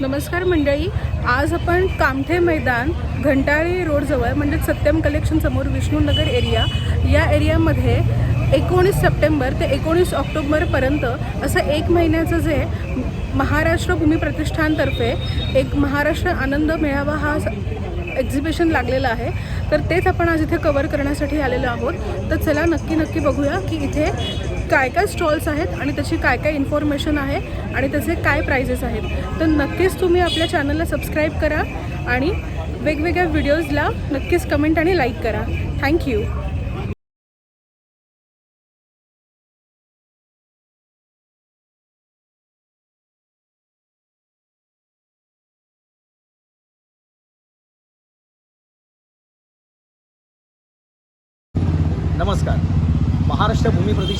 नमस्कार मंडळी आज आपण कामठे मैदान घंटाळी रोडजवळ म्हणजे सत्यम कलेक्शन समोर विष्णूनगर एरिया या एरियामध्ये एकोणीस सप्टेंबर ते एकोणीस ऑक्टोबरपर्यंत असं एक महिन्याचं जे महाराष्ट्र भूमी प्रतिष्ठानतर्फे एक महाराष्ट्र आनंद मेळावा हा एक्झिबिशन लागलेलं आहे. तर तेच आपण आज इथे कवर करण्यासाठी आलेलो आहोत. तर चला नक्की नक्की बघूया की इथे काय काय स्टॉल्स आहेत आणि त्याची काय काय इन्फॉर्मेशन आहे आणि त्याचे काय प्राइजेस आहेत. तर नक्कीच तुम्ही आपल्या चॅनलला सबस्क्राईब करा आणि वेगवेगळ्या व्हिडिओजला नक्कीच कमेंट आणि लाईक करा. थँक्यू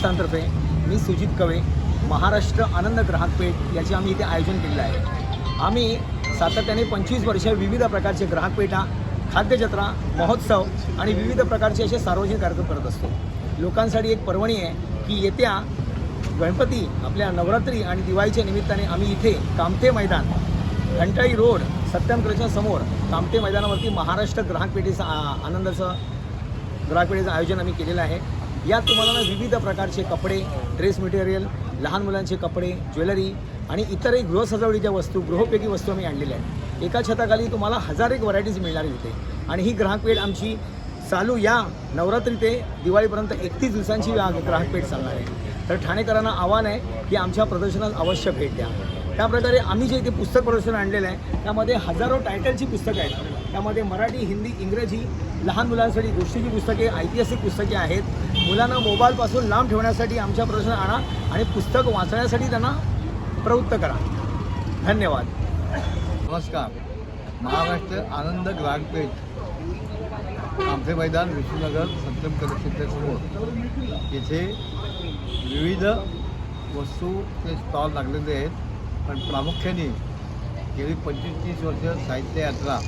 भूमी मी सुजित कवे महाराष्ट्र आनंद ग्राहक पेठ याचे आम्ही इथे आयोजन केलेलं आहे. आम्ही सातत्याने पंचवीस वर्ष विविध प्रकारचे ग्राहक पेठा खाद्यजत्रा महोत्सव आणि विविध प्रकारचे असे सार्वजनिक कार्यक्रम करत असतो. लोकांसाठी एक पर्वणी आहे की येत्या गणपती आपल्या नवरात्री आणि दिवाळीच्या निमित्ताने आम्ही इथे कामते मैदान घंटाळी रोड सत्यम समोर कामते मैदानावरती महाराष्ट्र ग्राहक पेठेचं आनंदाचं आनंदाचं ग्राहकपेठेचं आयोजन आम्ही केलेलं आहे. यात तुम्हाला ना विविध प्रकारचे कपडे ड्रेस मटेरियल लहान मुलांचे कपडे ज्वेलरी आणि इतरही गृहसजावटीच्या वस्तू गृहोपयोगी वस्तू आम्ही आणलेल्या आहेत. एका छताखाली तुम्हाला हजार एक व्हरायटीज मिळणार इथे. आणि ही ग्राहकपेठ आमची चालू या नवरात्री ते दिवाळीपर्यंत एकतीस दिवसांची या ग्राहकपेठ चालणार आहे. तर ठाणेकरांना आव्हान आहे की आमच्या प्रदर्शनात अवश्य भेट द्या. त्याप्रकारे आम्ही जे इथे पुस्तक प्रदर्शन आणलेलं आहे त्यामध्ये हजारो टायटलची पुस्तकं आहेत. त्यामध्ये मराठी हिंदी इंग्रजी लहान मुलांसाठी गोष्टीची पुस्तके ऐतिहासिक पुस्तके आहेत. मुलांना मोबाईलपासून लांब ठेवण्यासाठी आमच्या प्रदर्शन आणा आणि पुस्तक वाचण्यासाठी त्यांना प्रवृत्त करा. धन्यवाद. नमस्कार. महाराष्ट्र आनंद ग्राहकपेठ आमचे मैदान विष्णुनगर सत्यम कलेक्शनच्या इथे विविध वस्तूचे स्टॉल लागलेले आहेत. पण प्रामुख्याने गेली पंचवीस तीस वर्ष साहित्य यात्रा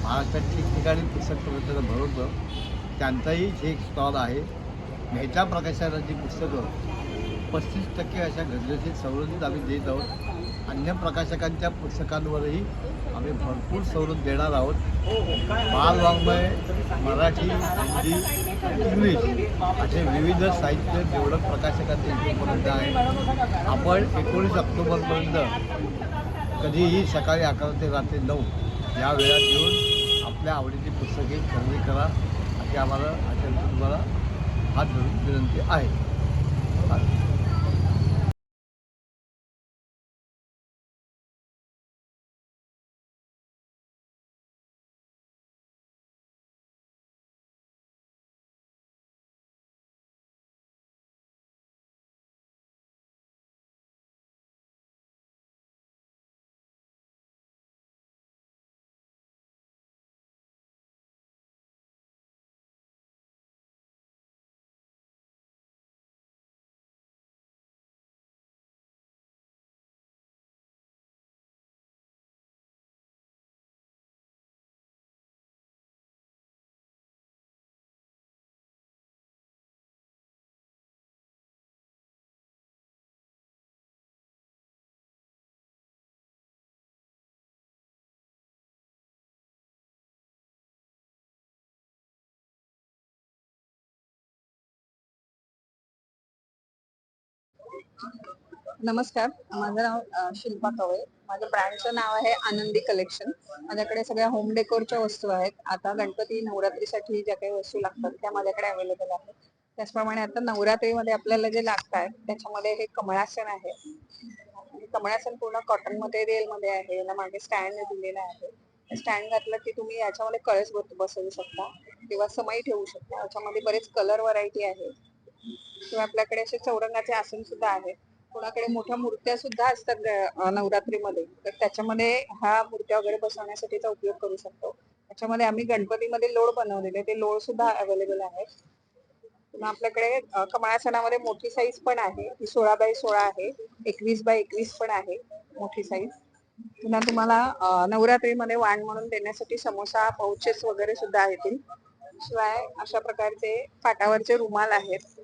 महाराष्ट्रात ठिकठिकाणी पुस्तक प्रदर्शन भरवतं त्यांचाही हे एक स्टॉल आहे. मेहता प्रकाशनाची पुस्तकं पस्तीस टक्के अशा घटनेशी संरक्षित आम्ही देत आहोत. अन्य प्रकाशकांच्या पुस्तकांवरही आम्ही भरपूर सवलत देणार आहोत. बालवाङ्मय मराठी हिंदी इंग्लिश असे विविध साहित्य जेवढं प्रकाशकांचे उपलब्ध आहे. आपण एकोणीस ऑक्टोबरपर्यंत कधीही सकाळी अकरा ते रात्री नऊ या वेळात येऊन आपल्या आवडीची पुस्तके खरेदी करा. अशी आम्हाला अशा तुम्हाला हात धरून विनंती आहे. नमस्कार माझं नाव शिल्पा कवळे. माझ्या ब्रँडचं नाव आहे आनंदी कलेक्शन. माझ्याकडे सगळ्या होम डेकोरच्या वस्तू आहेत. आता गणपती नवरात्रीसाठी ज्या काही वस्तू लागतात त्या माझ्याकडे अवेलेबल आहेत. त्याचप्रमाणे आता नवरात्रीमध्ये आपल्याला जे लागतात त्याच्यामध्ये हे कमळासन आहे. कमळासन पूर्ण कॉटन मटेरियलमध्ये आहे. याला मागे स्टँड दिलेला आहे. स्टँड घातलं की तुम्ही याच्यामध्ये कळस बसवू शकता किंवा समई ठेवू शकता. याच्यामध्ये बरेच कलर व्हरायटी आहे किंवा आपल्याकडे असे चौरंगाचे आसन सुद्धा आहे. कोणाकडे मोठ्या मूर्त्या सुद्धा असतात नवरात्रीमध्ये तर त्याच्यामध्ये ह्या मूर्त्या वगैरे बसवण्यासाठीचा उपयोग करू शकतो. त्याच्यामध्ये आम्ही गणपतीमध्ये लोड बनवलेले ते लोड सुद्धा अवेलेबल आहेत. पुन्हा आपल्याकडे कमळासनामध्ये मोठी साईज पण आहे ती सोळा बाय सोळा आहे एकवीस बाय एकवीस पण आहे मोठी साईज पुन्हा तुम्हाला नवरात्रीमध्ये वाण म्हणून देण्यासाठी समोसा पाऊचेस वगैरे सुद्धा आहेत शिवाय अशा प्रकारचे पाटावरचे रुमाल आहेत.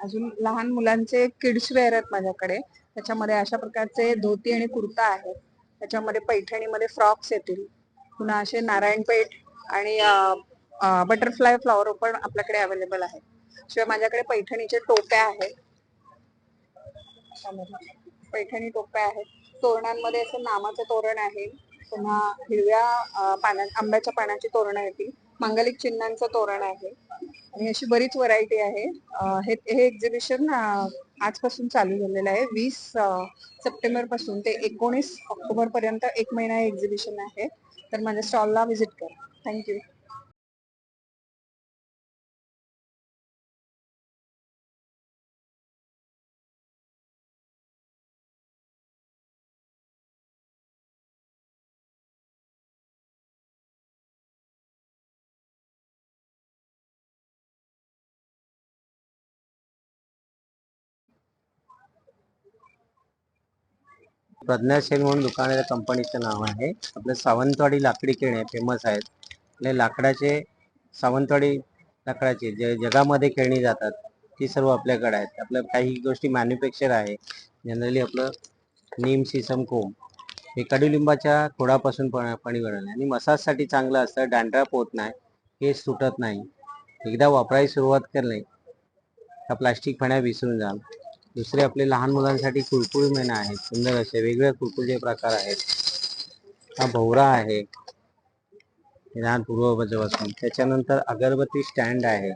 अजून लहान मुलांचे किड्स वेअर आहेत माझ्याकडे. त्याच्यामध्ये अशा प्रकारचे धोती आणि कुर्ता आहेत. त्याच्यामध्ये पैठणीमध्ये फ्रॉक्स येतील. पुन्हा असे नारायणपेठ आणि बटरफ्लाय फ्लॉवर पण आपल्याकडे अवेलेबल आहे शिवाय माझ्याकडे पैठणीचे टोप्या आहेत. पैठणी टोप्या आहेत. तोरणांमध्ये असं नामाचं तोरण आहे. पुन्हा हिरव्या पाना आंब्याच्या पानाची तोरणं येतील. मांगलिक चिन्हांचं तोरण आहे. आणि अशी बरीच व्हरायटी आहे. हे हे एक्झिबिशन आजपासून चालू झालेलं आहे. वीस सप्टेंबरपासून ते एकोणीस ऑक्टोबर पर्यंत एक महिना हे एक्झिबिशन आहे. तर माझ्या स्टॉलला व्हिजिट करा. थँक्यू प्रज्ञाशेल म्हणून दुकान आहे कंपनीचं नाव आहे. आपलं सावंतवाडी लाकडी खेळणे फेमस आहेत. आपले लाकडाचे सावंतवाडी लाकडाचे जे जगामध्ये खेळणी जातात ती सर्व आपल्याकडे आहेत. आपल्या काही गोष्टी मॅन्युफॅक्चर आहे. जनरली आपलं नीम सिसम कोम हे कडुलिंबाच्या खोडापासून पण पाणी बनवलं आणि मसाजसाठी चांगलं असतं डॅन्ड्राफ होत नाही केस सुटत नाही. एकदा वापरायला सुरुवात करणे त्या प्लास्टिक फण्या विसरून जाल. दुसरे आपले लहान मुलांसाठी कुरकुळी मेना आहेत सुंदर असे वेगवेगळे कुरकुरीचे प्रकार आहेत. हा भोवरा आहे लहान पूर्वजापासून त्याच्यानंतर अगरबत्ती स्टँड आहे.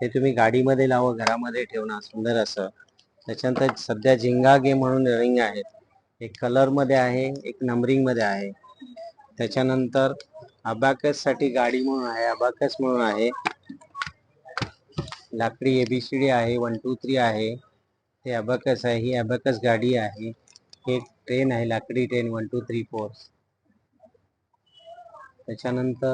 ते तुम्ही गाडीमध्ये लावा घरामध्ये ठेवणार सुंदर असं. त्याच्यानंतर सध्या झिंगा गेम म्हणून रिंग आहेत. एक कलरमध्ये आहे एक नंबरिंगमध्ये आहे. त्याच्यानंतर अबाकससाठी गाडी म्हणून आहे अबाकस म्हणून आहे. लाकडी एबीसीडी आहे वन टू थ्री आहे. हे अबकस आहे ही अबकस गाडी आहे. हे ट्रेन आहे लाकडी train one two three four त्याच्यानंतर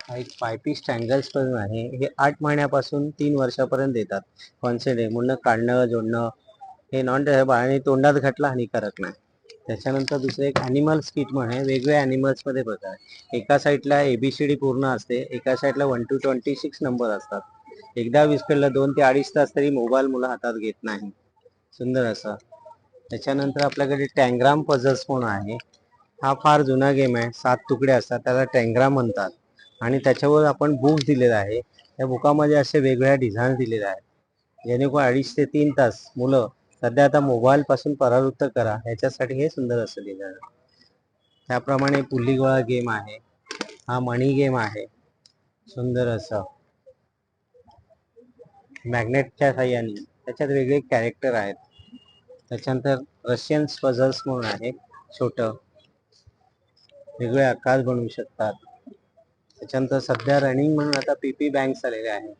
हा एक पायपी स्टँगल्स पण आहे. हे आठ महिन्यापासून तीन वर्षापर्यंत देतात. कॉन्सेंट आहे. म्हणणं काढणं जोडणं हे नॉन आणि तोंडात घातला हानिकारक नाही. त्याच्यानंतर दुसरं एक ॲनिमल्स किट म्हणून आहे. वेगवेगळ्या ॲनिमल्समध्ये प्रकार एका साईडला एबीसीडी पूर्ण असते. एका साईडला one two twenty six number असतात. एकदा विस्कळलं दोन ते अडीच तास तरी मोबाईल मुलं हातात घेत नाही. सुंदर असा. त्याच्यानंतर आपल्याकडे टँग्राम पझल्स म्हणून आहे. हा फार जुना गेम आहे. सात तुकडे असतात. त्याला टँग्राम म्हणतात. आणि त्याच्यावर आपण बुक्स दिलेला आहे. त्या बुकामध्ये असे वेगवेगळ्या डिझाईन्स दिलेल्या आहेत. जेणेकरून अडीच ते तीन तास मुलं सध्या आता मोबाईलपासून परावृत्त करा. याच्यासाठी हे सुंदर असं दिलं आहे. त्याप्रमाणे पुल्लीगोळा गेम आहे. हा मणी गेम आहे. सुंदर असं. मॅग्नेटच्या साह्याने. त्याच्यात वेगळे कॅरेक्टर आहेत. त्याच्यानंतर रशियन पझल्स म्हणून आहे. छोटं. वेगळे आकार बनवू शकतात. त्याच्यानंतर सध्या रनिंग म्हणून आता पीपी बँक्स आलेले आहे.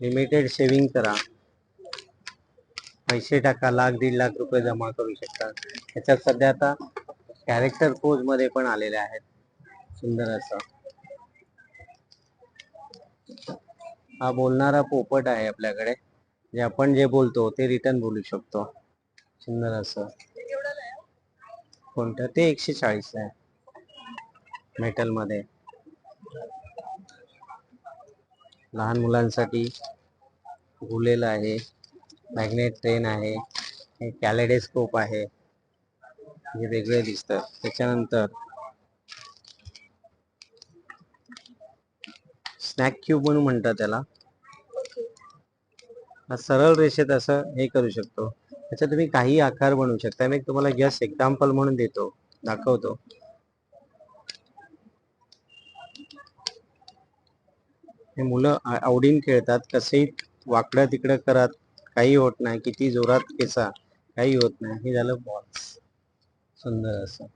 लिमिटेड सेव्हिंग करा. पैसे टाका. लाख दीड लाख रुपये जमा करू शकतात त्याच्यात सध्या आता कॅरेक्टर पोजमध्ये पण आलेले आहेत. सुंदर असं. हा बोलणारा पोपट आहे आपल्याकडे. जे आपण जे बोलतो ते रिटर्न बोलू शकतो. सुंदर असं. कोणतं? ते एकशे चाळीस आहे. मेटलमध्ये. लहान मुलांसाठी गुलेल आहे. मॅग्नेट ट्रेन आहे. हे कॅलेडेस्कोप आहे. हे वेगळे दिसतात. त्याच्यानंतर स्नॅक क्यूब म्हणून म्हणतात त्याला. सरळ रेषेत असं हे करू शकतो. त्याच्यात तुम्ही काही आकार बनवू शकता. मी तुम्हाला जस्ट एक्झाम्पल म्हणून देतो दाखवतो. हे मुलं आवडीन खेळतात कसेही वाकडं तिकडं करत काही होत नाही किती जोरात केसा काही होत नाही. हे झालं बॉल्स सुंदर असं.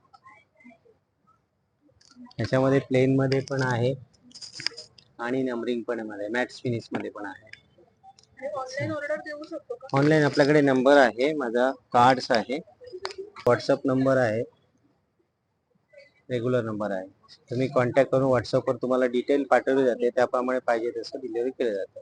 ह्याच्यामध्ये प्लेन मध्ये पण आहे आणि नंबरिंग पण मध्ये मॅट्स फिनिशमध्ये पण आहे. ऑनलाईन ऑर्डर देऊ शकतो का? ऑनलाईन आपल्याकडे नंबर आहे माझा कार्ड्स आहे. व्हॉट्सअप नंबर आहे. रेग्युलर नंबर आहे. तुम्ही कॉन्टॅक्ट करून व्हॉट्सअपवर तुम्हाला डिटेल पाठवली जाते त्याप्रमाणे पाहिजे तसं डिलिव्हरी केलं जातं.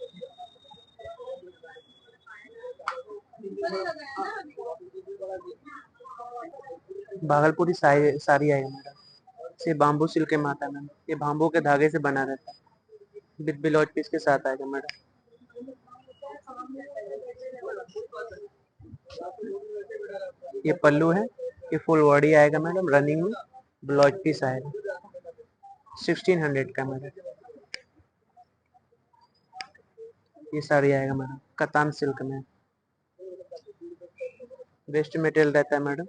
भागलपुरी साड़ी आएगा मैडम। से बाम्बू सिल्क के माता मैम। ये बाम्बू के धागे से बना रहता है। विद ब्लाउज पीस के साथ आएगा मैडम। ये पल्लू है। ये फुल बॉडी आएगा मैडम। रनिंग में ब्लाउज पीस आएगा। सिक्सटीन हंड्रेड का मैडम। ये साड़ी आएगा मैडम। कतान सिल्क में। वेस्ट मटेरियल रहता है मैडम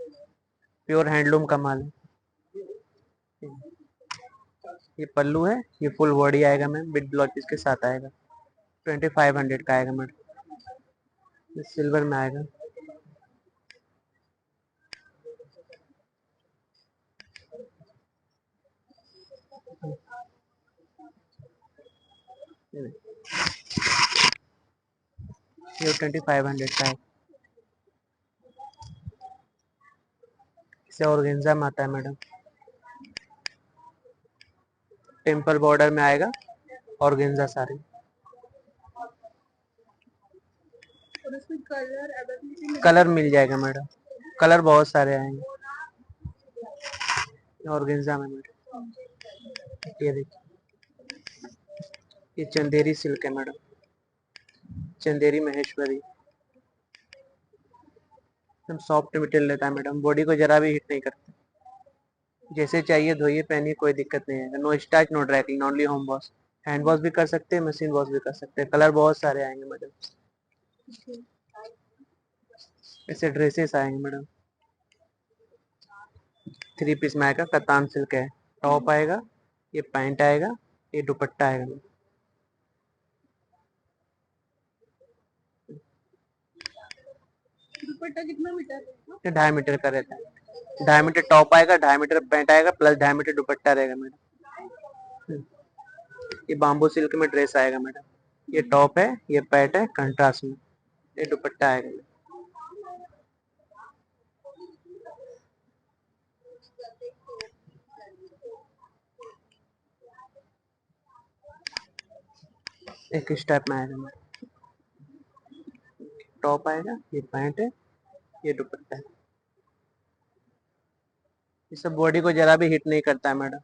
प्योर हैंडलूम का माल है। ये पल्लू है, ये फुल बॉडी आएगा मैम विद ब्लाउज पीस के साथ आएगा। ट्वेंटी फाइव हंड्रेड का आएगा मैडम सिल्वर में आएगा। ये ट्वेंटी फाइव हंड्रेड का है। इसे ऑर्गेन्जा में आता है मैडम टेंपल बॉर्डर में आएगा और इसमें कलर कलर मिल जाएगा मैडम कलर बहुत सारे आएँगे। ऑर्गेन्जा में मैडम ये देखिए। ये चंदेरी सिल्क है मैडम चंदेरी महेश्वरी। एकदम सॉफ्ट मटेरियल लेता है मैडम बॉडी को जरा भी हिट नहीं करता। जैसे चाहिए धोइए, पहनिए, कोई दिक्कत नहीं है। No starch no dry cleaning only home wash hand wash भी कर सकते हैं मशीन वॉश भी कर सकते हैं। कलर बहुत सारे आएँगे मैडम ऐसे ड्रेसेस आएँगे मैडम थ्री पीस में आएगा, कतान सिल्क है। टॉप आएगा, ये पैंट आएगा, ये दुपट्टा आएगा। कितना ढाई मीटर का रहता है। ढाई मीटर टॉप आएगा, ढाई मीटर पैंट आएगा प्लस ढाई मीटर दुपट्टा रहेगा मैडम ये बाम्बू सिल्क में ड्रेस आएगा मैडम ये टॉप है, ये पैंट है कंट्रास्ट में। ये दुपट्टा आएगा एक स्टेप में आएगा टॉप आएगा, ये पैंट है। ये दुपट्टा है। ये सब बॉडी को जरा भी हिट नहीं करता है मैडम।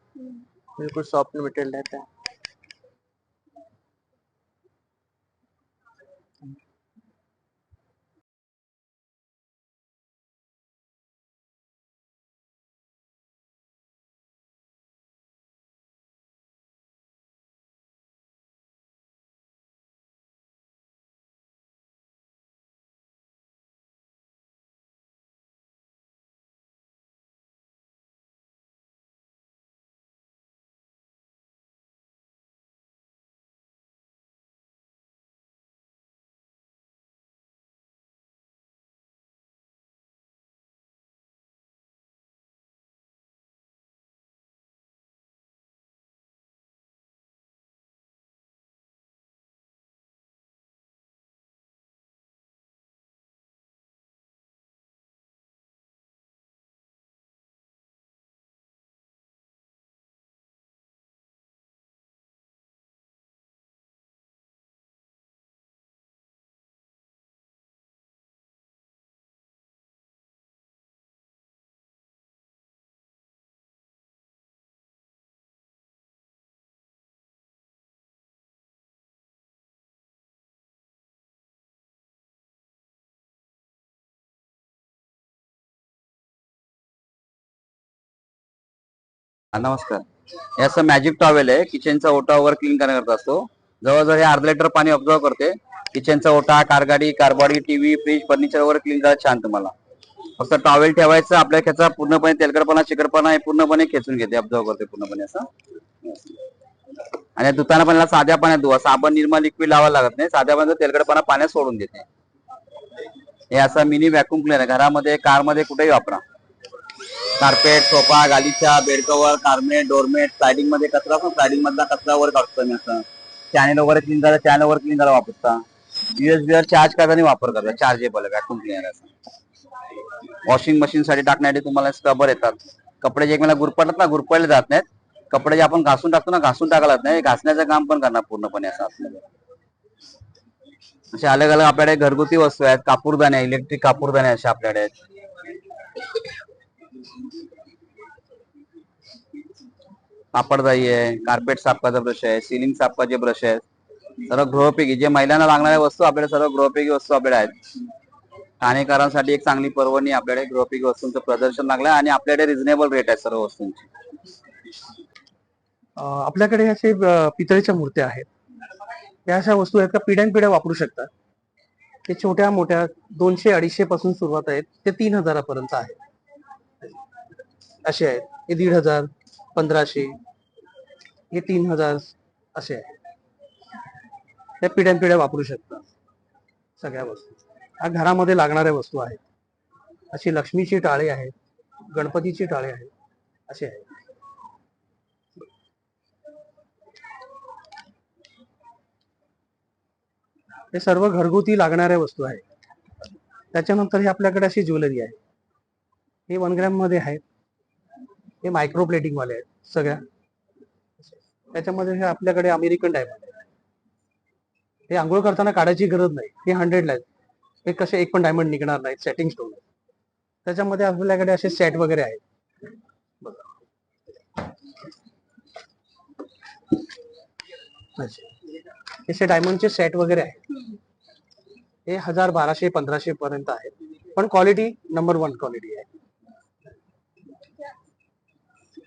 बिल्कुल सॉफ्ट मटेरियल रहता है। नमस्कार. हे असं मॅजिक टॉवेल आहे. किचनचा ओटा वगैरे क्लीन करण्याकरता असतो. जवळजवळ हे अर्धा लिटर पाणी ऑब्झर्व करते. किचनचा ओटा कारगाडी car body TV fridge furniture वगैरे क्लीन करायला छान तुम्हाला. फक्त टॉवेल ठेवायचं आपल्या ह्याचा पूर्णपणे तेलकरपणा चिकटपणा हे पूर्णपणे खेचून घेते ऑब्झर्व करते पूर्णपणे असं. आणि धुताना पण साध्या पाण्यात धुवा. साबण निर्मा लिक्विड लावायला लागत नाही. साध्या पाण्यात तेलकटपणा पाण्यात सोडून देते. हे असं मिनी व्हॅक्युम क्लिनर आहे. घरामध्ये कारमध्ये कुठेही वापरा. Carpet sofa गालीचा bed cover car mat doormat स्लायडिंगमध्ये कचरा पण स्लायडिंग मधला कचरा वर काढतो मी असं. चॅनेल वगैरे क्लीन झालं चॅनल वर क्लीन झाला वापरता. युएसबी वर चार्ज करताना वापर करता चार्जेबल व्हॅक्युम क्लिनर असं. वॉशिंग मशीन साठी टाकण्यासाठी तुम्हाला स्क्रबर येतात. कपडे जे एकमेला गुरपडतात ना गुरपडले जात नाहीत. कपडे जे आपण घासून टाकतो ना घासून टाकायला जात नाही. घासण्याचं काम पण करणार पूर्णपणे असं आपल्याला असे अलग अलग आपल्याकडे घरगुती वस्तू आहेत. कापूरदाने इलेक्ट्रिक कापूरदाने असे आपल्याकडे आहेत. पापडदाई आहे कार्पेट सापकाचा ब्रश आहे सिलिंग सापकाचे ब्रश आहेत. सर्व गृहोपयोगी जे महिलांना लागणाऱ्या वस्तू आपल्याकडे सर्व गृहोपयोगी वस्तू आपल्याकडे आहेत. ठाणेकरांसाठी एक चांगली पर्वणी आपल्याकडे गृहोपयोगी वस्तूंचं प्रदर्शन लागलं आणि आपल्याकडे रिझनेबल रेट आहे सर्व वस्तूंची. आपल्याकडे असे पितळीच्या पितळेच्या मूर्त्या आहेत. या अशा वस्तू आहेत का पिढ्यान पिढ्या वापरू शकतात? ते छोट्या मोठ्या दोनशे अडीचशे पासून सुरुवात आहेत ते तीन हजारापर्यंत आहेत. असे आहेत. हे दीड हजार पंधराशे हे तीन हजार असे आहेत त्या पिढ्यान पिढ्या वापरू शकतात. सगळ्या वस्तू. ह्या घरामध्ये लागणाऱ्या वस्तू आहेत. अशी लक्ष्मीची टाळे आहेत गणपतीची टाळे आहेत असे आहेत. हे सर्व घरगुती लागणाऱ्या वस्तू आहेत. त्याच्यानंतर हे आपल्याकडे अशी ज्वेलरी आहे. हे वन ग्रॅममध्ये आहेत. हे मायक्रो प्लेटिंग वाले आहेत सगळ्या. त्याच्यामध्ये हे आपल्याकडे अमेरिकन डायमंड आहे. हे आंघोळ करताना काढायची गरज नाही. हे हंड्रेडला आहेत. हे कसे एक पण डायमंड निघणार नाही सेटिंग स्टोन त्याच्यामध्ये आपल्याकडे असे सेट वगैरे आहेत. असे डायमंडचे सेट वगैरे आहेत. हे हजार बाराशे पंधराशे पर्यंत आहेत. पण क्वालिटी नंबर वन क्वालिटी आहे.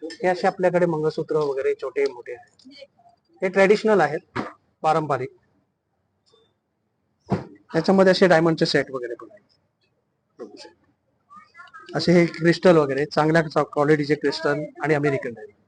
हे असे आपल्याकडे मंगळसूत्र वगैरे छोटे मोठे आहेत. हे ट्रेडिशनल आहेत पारंपरिक. त्याच्यामध्ये असे डायमंडचे सेट वगैरे पण आहेत. असे हे क्रिस्टल वगैरे चांगल्या क्वालिटीचे क्रिस्टल आणि अमेरिकन डायमंड